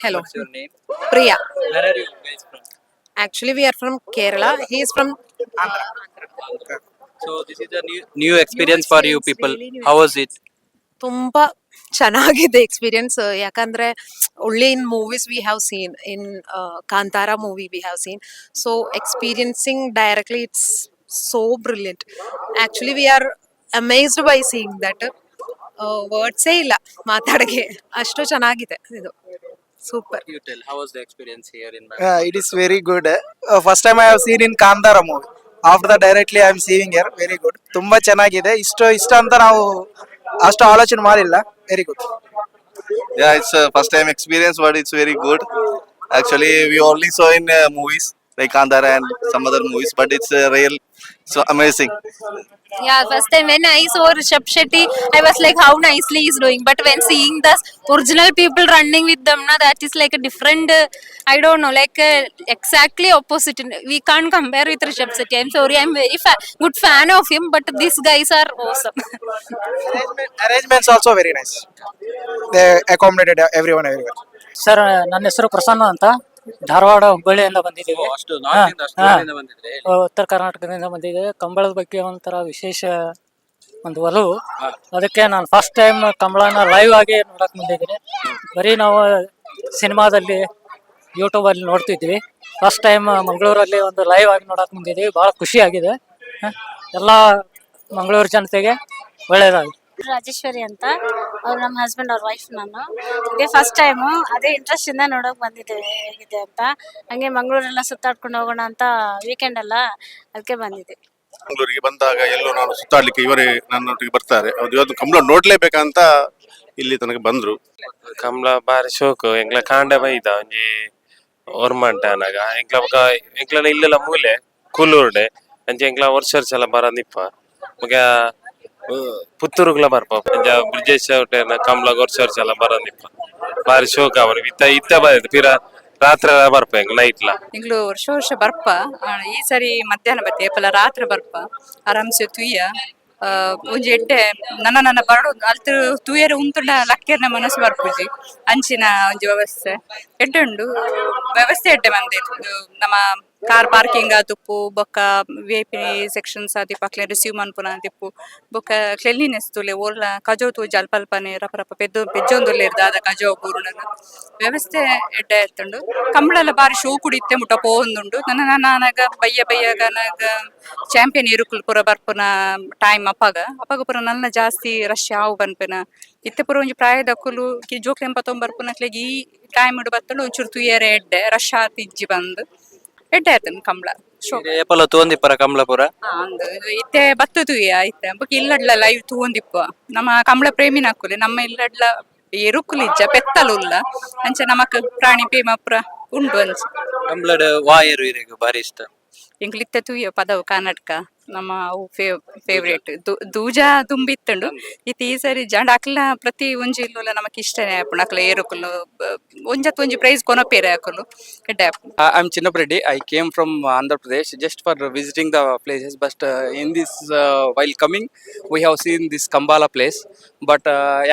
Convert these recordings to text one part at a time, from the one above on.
Hello. What's your name? Priya. Where are you guys from? Actually, we are from Kerala. He is from Andhra. So this is a new new experience for you experience, people. really new How was it? ತುಂಬಾ ಚೆನ್ನಾಗಿದೆ experience ಯಾಕಂದ್ರೆ ಒಳ್ಳೆ in movies we have seen in Kantara movie we have seen so experiencing directly it's so brilliant actually we are amazed by seeing that ವರ್ಡ್ಸೇ ಇಲ್ಲ ಮಾತಾಡಕ್ಕೆ ಅಷ್ಟು ಚೆನ್ನಾಗಿದೆ ಇದು super You tell. How was the experience here in Bangalore? Uh, it is very good. Uh, first time I have seen in Kandara movie. After that directly I am seeing here. Very good. ತುಂಬಾ ಚೆನ್ನಾಗಿದೆ ಇಷ್ಟು ಇಷ್ಟ ಅಂತ ನಾವು ಅಷ್ಟು ಆಲೋಚನೆ ಮಾಡಿಲ್ಲ very good Yeah, it's a first time experience, but it's very good. Actually, we only saw in uh, movies like Kandara and some other movies, but it's a real, so amazing. Yeah, first time when I saw Rishabh Shetty, I was like, how nicely he's doing. But when seeing the original people running with them, na, that is like a different, uh, I don't know, like uh, exactly opposite. We can't compare with Rishabh Shetty. I'm sorry, I'm very fa- good fan of him, but these guys are awesome. Arrangements also very nice they accommodated everyone every sir ನನ್ನ ಹೆಸರು ಪ್ರಸನ್ನ ಅಂತ ಧಾರವಾಡ ಹುಬ್ಬಳ್ಳಿಯಿಂದ ಬಂದಿದ್ದೀವಿ. ಅಷ್ಟು north ಇಂದ ಅಷ್ಟು ದೂರದಿಂದ ಬಂದಿದ್ರೆ ಉತ್ತರ ಕರ್ನಾಟಕದಿಂದ ಬಂದಿದ್ದೀವಿ. ಕಂಬಳದ ಬಗ್ಗೆ ಒಂಥರ ವಿಶೇಷ ಒಂದು ಒಲವು. ಅದಕ್ಕೆ ನಾನು ಫಸ್ಟ್ ಟೈಮ್ ಕಂಬಳನ ಲೈವ್ ಆಗಿ ನೋಡಕ್ ಬಂದಿದ್ದೀನಿ. ಬರೀ ನಾವು ಸಿನಿಮಾದಲ್ಲಿ ಯೂಟ್ಯೂಬಲ್ಲಿ ನೋಡ್ತಿದ್ವಿ. ಫಸ್ಟ್ ಟೈಮ್ ಮಂಗಳೂರಲ್ಲಿ ಒಂದು ಲೈವ್ ಆಗಿ ನೋಡಕ್ ಬಂದಿದ್ದೀವಿ. ಭಾಳ ಖುಷಿ ಆಗಿದೆ ಎಲ್ಲ ಮಂಗಳೂರು ಜನತೆಗೆ ಒಳ್ಳೆಯದಾಗಿದೆ ರಾಜೇಶ್ವರಿ ಅಂತ. ಅವ್ರು ನಮ್ಮ ಹಸ್ಬೆಂಡ್ ಅವ್ರ ವೈಫ್ ನಾನು. ಇದೇ ಫಸ್ಟ್ ಟೈಮು ಅದೇ ಇಂಟ್ರೆಸ್ಟ್ ಇಂದ ನೋಡೋಕೆ ಬಂದಿದ್ದೇವೆ ಹೇಗಿದೆ ಅಂತ. ಹಂಗೆ ಮಂಗಳೂರೆಲ್ಲ ಸುತ್ತಾಡ್ಕೊಂಡು ಹೋಗೋಣ ಅಂತ ವೀಕೆಂಡ್ ಅಲ್ಲ ಅದಕ್ಕೆ ಬಂದಿದ್ದೆ. ಮಂಗಳೂರಿಗೆ ಬಂದಾಗ ಎಲ್ಲೋ ನಾನು ಸುತ್ತಾಡ್ಲಿಕ್ಕೆ ಇವರೇ ನನ್ನೊಟ್ಟಿಗೆ ಬರ್ತಾರೆ. ಅದು ಇವತ್ತು ಕಂಬಳ ನೋಡ್ಲೇಬೇಕಂತ ಇಲ್ಲಿ ತನಕ ಬಂದ್ರು. ಕಂಬಳ ಬಾರಿ ಶೋಕು. ಎಂಗ್ಲ ಕಾಂಡ ಬೈದ ಒಂಜಿ ಓರ್ಮಂಟ ಅನಗ. ಎಂಗ್ಲ ಎಂಗ್ಲ ಇಲ್ಲೆಲ್ಲ ಮೂಲೆ ಕುಲ್ಲೂರ್ಡೆ ಅಂಚೆ ಎಂಗ್ಲ ವರ್ಷ ವರ್ಷ ಎಲ್ಲ ಬರಂದಿಪ್ಪ. ಬೊಕ ಪುತ್ತೂರುಗ್ಲ ಬರ್ಪ ಬ್ರಿಜೇಶ್ ಚೌಟೇನ ಕಮಲ ಎಲ್ಲ ಬರೋದಿಪ್ಪ ಬಾರಿ ಶೋಕ ಅವ್ರಿಗೆ. ಇತ್ತ ಇತ್ತ ಬರ್ತದೆ ಪಿರ ರಾತ್ರಿ ಬರ್ಪ ಹೆಂಗ್ ನೈಟ್ಲ ಇಂಗ್ಲು ವರ್ಷ ವರ್ಷ ಬರ್ಪ. ಈ ಸರಿ ಮಧ್ಯಾಹ್ನ ಬತ್ತೆ ಏಪಲ ರಾತ್ರಿ ಬರ್ಪ. ಆರಾಮ್ಸೆ ತುಯ್ಯ. ಆ, ಒಂಜಿ ಎಡ್ಡೆ ನನ್ನ ನನ್ನ ಬರಡು ಅಲ್ತು ತೂಯರೆ ಉಂತುಂಡ ಲಕ್ಕೆರ್ನ ಮನಸ್ಸು ಬರ್ಪೂಜಿ. ಅಂಚಿನ ಒಂಜಿ ವ್ಯವಸ್ಥೆ. ಎಡ್ಡೆ ಉಂಡು. ವ್ಯವಸ್ಥೆ ಎಡ್ಡೆ ಮಂದೆ ನಮ್ಮ ಕಾರ್ ಪಾರ್ಕಿಂಗ್ ಆದಿಪ್ಪು ಬೊಕ್ಕ V I P sections Adi ಪಕ್ಲೆ receive ಮನ್ಪುನ ಆದಿಪ್ಪು ಬೊಕ್ಕ ಕ್ಲೆನ್ಲಿನೆಸ್ ತುಲೆ, ಓರ್ಲ ಕಜೋ ತು ಜಲ್ಪಲ್ಪನೆ ರಪ ರಪ, ಪೆದ್ದು, ಪೆಜ್ಜೊಂದುಲ್ಲೆ ಇರ್ದ ಕಜೋ ಪೂರ್ಣನ ವ್ಯವಸ್ಥೆ ಎಡ್ಡೆ ಎತ್ತುಂಡು ಕಂಬಳಲ್ಲ ಬಾರಿ ಶೋ ಕುಡಿತ್ತೆ ಮುಟ ಪೋಂದುಂಡು ನನ್ನ ನಾನಾಗ ಬಯ್ಯ ಬಯ್ಯಗ ನನಗ ಚಾಂಪಿಯನ್ ಇರುಕುಲ್ ಪುರ ಬರ್ಪುನ ಟೈಮ್ ಅಪ್ಪಾಗ. ಅಪ್ಪಾಗ ಪುರ ನನ್ನ ಜಾಸ್ತಿ ರಶ್ ಯಾವ ಬನ್ಪಿನ. ಇತ್ತೆ ಪುರ ಒಂಜಿ ಪ್ರಾಯದ ಕುಲು ಕಿ ಜೋಕ್ಲೆ ಎಂಬತ್ತೊಂದು ಬರ್ಪುನಕ್ಲೆಗ್ ಈ ಟೈಮ್ ಇಡು ಬತ್ತಲು ಒಂಚೂರು ತುಯ್ಯರೆ ಎಡ್ಡೆ ರಶ್ ಆತ್ ಇಜ್ಜಿ ಬಂದು. ಎಡ್ಡೆ ಆತನ್ ಕಂಬಳ ಶೋ. ಏಪಲ ತೂಂದಿಪ್ಪರ ಕಮಲಪುರ ಅಂದ್ ಇತ್ತೆ ಬತ್ತ ತೂಯ ಇತ್ತೆ. ಬೊಕ ಇಲ್ಲಡ್ಲ ಲೈವ್ ತೂಂದಿಪ್ಪ ನಮ್ಮ ಕಂಬಳ ಪ್ರೇಮಿನ ಹಾಕುಲೆ. ನಮ್ಮ ಇಲ್ಲಡ್ಲ ಎರುಕುಲಿಜ್ಜ ಪೆತ್ತಲುಲ್ಲ ಅಂಚ ನಮಕ್ ಪ್ರಾಣಿ ಪ್ರೇಮ ಪುರ ಉಂಡು ಅಂಚ. ಕಂಬ್ಲಡ್ ವಾಯರು ಇರೆಗ್ ಬಾರಿ ಇಷ್ಟ. ಎಂಕ್ಲಿತ್ತ ತೂಯ ಪದವು ಕರ್ನಾಟಕ ನಮ್ಮ ಅವು ಫೇ ಫೇವ್ರೇಟ್ ದೂಜ. ತುಂಬಿತ್ತುಂಡು. ಇತ್ತು ಈ ಸರಿ ಜಂಡ ಅಕ್ಲ ಪ್ರತಿ ಒಂಜಿ ಇಲ್ಲ ನಮಗೆ ಇಷ್ಟನೇ ಆಪಣ ಅಕ್ಲ ಏರುಕುಲು ಒಂಜತ್ ಒಂಜಿ ಪ್ರೈಸ್ ಕೊನ ಪೇರ ಹಾಕಲು I am Chinnappa Reddy I came from Andhra Pradesh just for visiting the places best in this while coming we have seen this Kambala place but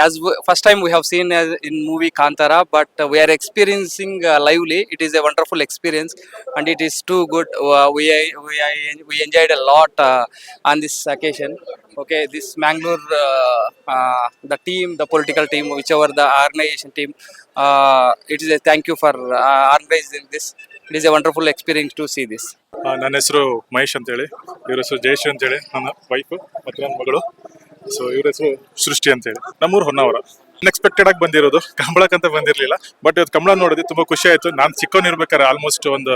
as first time we have seen in movie Kantara but we are experiencing lively it is a wonderful experience and it is too good we enjoyed a lot Uh, uh, on this occasion. Okay, this Mangalore, uh, uh, the team, the political team, whichever the organization team, uh, it is a thank you for uh, organizing this. It is wonderful experience to see this. ಆ, ನನ್ನ ಹೆಸರು ಮಹೇಶ್ ಅಂತೇಳಿ ಇವ್ರ ಹೆಸರು ಜಯಶ್ರೀ ಅಂತೇಳಿ ನನ್ನ wife ಮತ್ತು ನನ್ನ ಮಗಳು ಸೊ ಇವ್ರ ಹೆಸರು ಸೃಷ್ಟಿ ಅಂತೇಳಿ ನಮ್ಮೂರು ಹೊನ್ನಾವರ ಅನ್ಎಕ್ಸ್ಪೆಕ್ಟೆಡ್ ಆಗಿ ಬಂದಿರೋದು. ಕಂಬಳಕ್ಕಂತ ಬಂದಿರಲಿಲ್ಲ. ಬಟ್ ಇವತ್ತು ಕಂಬಳ ನೋಡಿದೆ ತುಂಬಾ ಖುಷಿ ಆಯ್ತು. ನಾನು ಚಿಕ್ಕವನಿರ್ಬೇಕಾದ್ರೆ ಆಲ್ಮೋಸ್ಟ್ ಒಂದು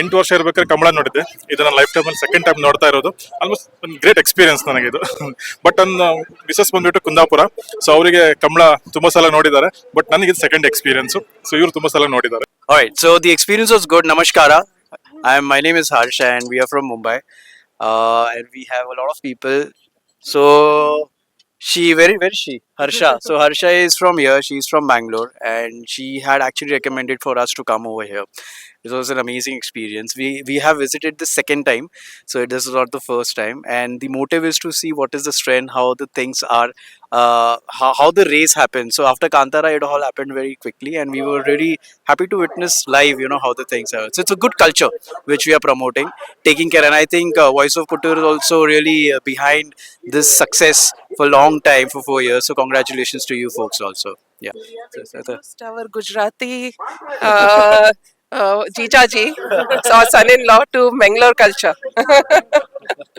ಎಂಟು ವರ್ಷ ಇರ್ಬೇಕಾದ್ರೆ ಕಂಬಳ ನೋಡಿದ್ದೆ. ಇದು ನನ್ನ ಲೈಫ್ ಟೈಮಲ್ಲಿ ಸೆಕೆಂಡ್ ಟೈಮ್ ನೋಡ್ತಾ ಇರೋದು. ಆಲ್ಮೋಸ್ಟ್ ಒಂದು ಗ್ರೇಟ್ ಎಕ್ಸ್ಪೀರಿಯನ್ಸ್ ನನಗೆ ಇದು. ಬಟ್ ನನ್ನ ಮಿಸಸ್ ಬಂದ್ಬಿಟ್ಟು ಕುಂದಾಪುರ. ಸೊ ಅವರಿಗೆ ಕಂಬಳ ತುಂಬಾ ಸಲ ನೋಡಿದ್ದಾರೆ. ಬಟ್ ನನಗೆ ಇದು ಸೆಕೆಂಡ್ ಎಕ್ಸ್ಪೀರಿಯನ್ಸ್ ಸೊ ಇವರು ತುಂಬಾ ಸಲ ನೋಡಿದ್ದಾರೆ. All so the experience experience was ನಮಸ್ಕಾರ I I'm, my name is and we are from Mumbai Uh, we have lot of people. So, she, very, very she. Harsha. So Harsha is from here. She's from Bangalore, and she had actually recommended for us to come over here. It was an amazing experience. We we have visited the second time, so this is not the first time. And the motive is to see what is the strength, how the things are, uh, how, how the race happened. So after Kantara, it all happened very quickly, and we were really happy to witness live. You know how the things are. So it's a good culture which we are promoting, taking care. And I think uh, Voice of Puttur is also really uh, behind this success for a long time for four years. So congratulations to you folks also. Yeah. So- so Just our Gujarati uh, uh, Jijaji, our son-in-law to Mangalore culture.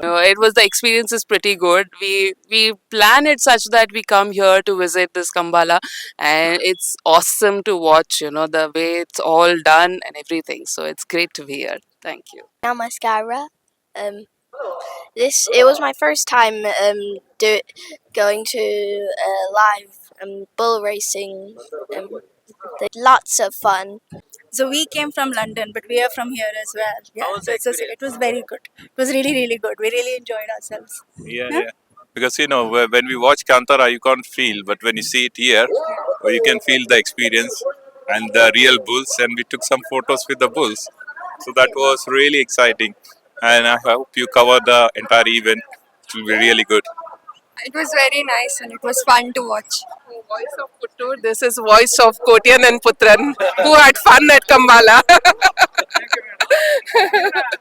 It was the experience is pretty good. We we plan it such that we come here to visit this Kambala, and it's awesome to watch. You know the way it's all done and everything. So it's great to be here. Thank you. Namaskara. Um, this it was my first time um do, going to uh, live um, bull racing. Um, lots of fun. So we came from London, but we are from here as well. Yeah, so it's just, it was very good. It was really, really good. We really enjoyed ourselves. Yeah, yeah. Because you know, when we watch Kantara, you can't feel, but when you see it here, you can feel the experience and the real bulls. And we took some photos with the bulls, so that was really exciting. And I hope you cover the entire event. It will be really good. It was very nice and it was fun to watch. Voice of Puttur. This is voice of Kotian and Putran who had fun at Kambala.